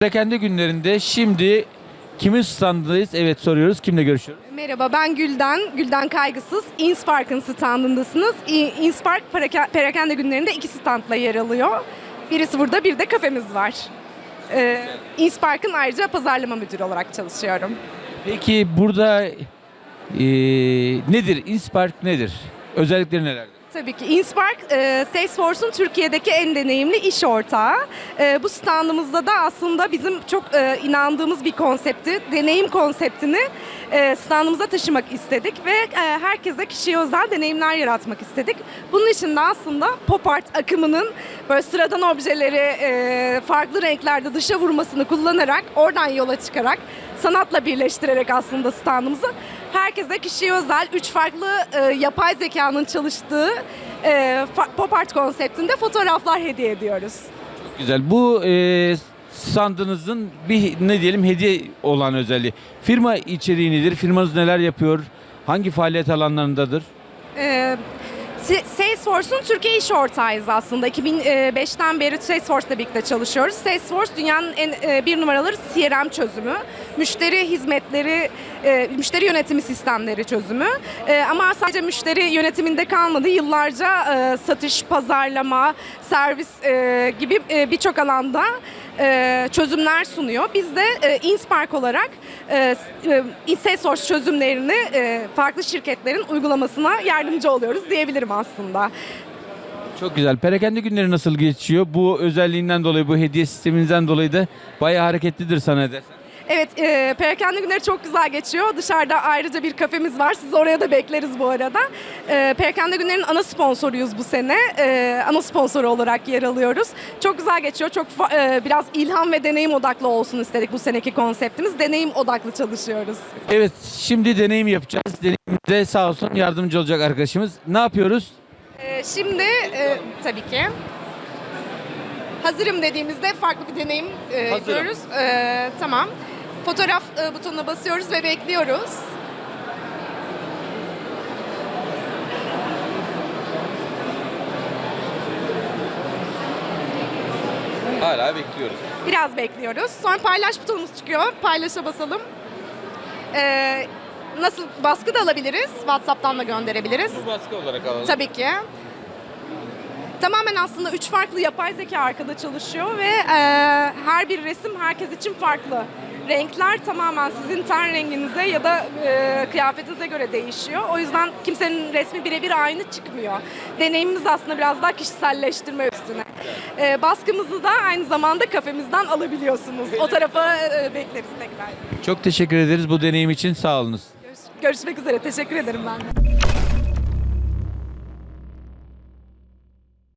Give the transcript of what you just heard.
Perakende günlerinde şimdi kimin standındayız? Evet soruyoruz. Kimle görüşüyoruz? Merhaba ben Gülden, Gülden Kaygısız. Inspark'ın standındasınız. Inspark Perake- Perakende günlerinde iki standla yer alıyor. Birisi burada, bir de kafemiz var. Ee, Inspark'ın ayrıca pazarlama müdürü olarak çalışıyorum. Peki burada eee, nedir? Inspark nedir? Özellikleri nelerdir? Tabii ki Inspark, e, Salesforce'un Türkiye'deki en deneyimli iş ortağı. E, bu standımızda da aslında bizim çok e, inandığımız bir konsepti, deneyim konseptini e, standımıza taşımak istedik ve e, herkese kişiye özel deneyimler yaratmak istedik. Bunun için de aslında pop art akımının böyle sıradan objeleri e, farklı renklerde dışa vurmasını kullanarak, oradan yola çıkarak, sanatla birleştirerek aslında standımızı herkese kişiye özel üç farklı e, yapay zekanın çalıştığı e, pop art konseptinde fotoğraflar hediye ediyoruz. Güzel. Bu eee standınızın bir ne diyelim hediye olan özelliği. Firma içeriği nedir? Firmanız neler yapıyor? Hangi faaliyet alanlarındadır? E, Salesforce'un Türkiye iş ortağıyız aslında. 2005'ten beri Salesforce'la birlikte çalışıyoruz. Salesforce dünyanın en e, bir numaraları CRM çözümü, müşteri hizmetleri, e, müşteri yönetimi sistemleri çözümü. E, ama sadece müşteri yönetiminde kalmadı. Yıllarca e, satış, pazarlama, servis e, gibi e, birçok alanda e, çözümler sunuyor. Biz de e, Inspark olarak e, e, çözümlerini farklı şirketlerin uygulamasına yardımcı oluyoruz diyebilirim aslında. Çok güzel. Perakende günleri nasıl geçiyor? Bu özelliğinden dolayı, bu hediye sisteminizden dolayı da bayağı hareketlidir sana edersen. Evet, e, perakende günleri çok güzel geçiyor. Dışarıda ayrıca bir kafemiz var. Sizi oraya da bekleriz bu arada. E, perakende günlerin ana sponsoruyuz bu sene. E, ana sponsoru olarak yer alıyoruz. Çok güzel geçiyor. Çok e, biraz ilham ve deneyim odaklı olsun istedik bu seneki konseptimiz. Deneyim odaklı çalışıyoruz. Evet, şimdi deneyim yapacağız. Deneyimde sağ olsun yardımcı olacak arkadaşımız. Ne yapıyoruz? Ee, şimdi e, tabii ki hazırım dediğimizde farklı bir deneyim e, Hazırım. yapıyoruz. Ee, tamam. Fotoğraf e, butonuna basıyoruz ve bekliyoruz. Hala bekliyoruz. Biraz bekliyoruz. Sonra paylaş butonumuz çıkıyor. Paylaşa basalım. Ee, nasıl baskı da alabiliriz. WhatsApp'tan da gönderebiliriz. Bu baskı olarak alalım. Tabii ki. Tamamen aslında üç farklı yapay zeka arkada çalışıyor ve e, her bir resim herkes için farklı. Renkler tamamen sizin ten renginize ya da e, kıyafetinize göre değişiyor. O yüzden kimsenin resmi birebir aynı çıkmıyor. Deneyimimiz aslında biraz daha kişiselleştirme üstüne. E, baskımızı da aynı zamanda kafemizden alabiliyorsunuz. O tarafa e, bekleriz tekrar. Çok teşekkür ederiz bu deneyim için. Sağ olunuz. Görüş- Görüşmek üzere. Teşekkür ederim ben de.